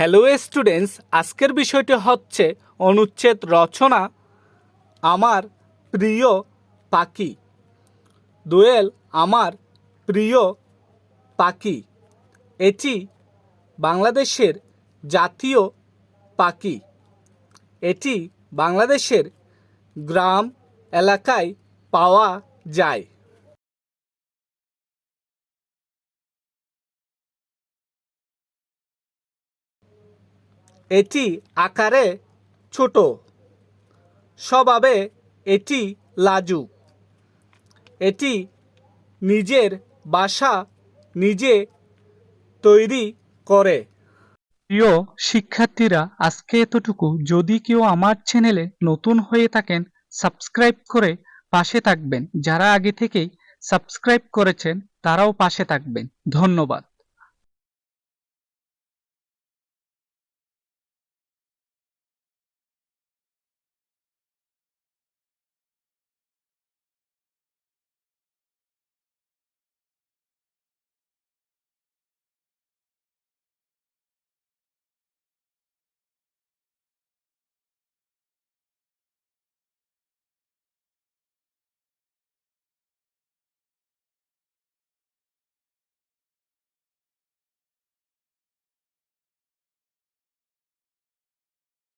Hello students আজকের বিষয়টি হচ্ছে অনুচ্ছেদ রচনা আমার প্রিয় পাখি। দোয়েল, আমার প্রিয় পাখি। এটি বাংলাদেশের জাতীয় পাখি। এটি বাংলাদেশের গ্রাম এলাকায় পাওয়া যায়। এটি আকারে ছোট। স্বভাবে এটি লাজুক। এটি নিজের বাসা নিজে তৈরি করে। প্রিয় শিক্ষার্থীরা, আজকে এতটুকু। যদি কেউ আমার চ্যানেলে নতুন হয়ে থাকেন, সাবস্ক্রাইব করে পাশে থাকবেন। যারা আগে থেকেই সাবস্ক্রাইব করেছেন, তারাও পাশে থাকবেন। ধন্যবাদ।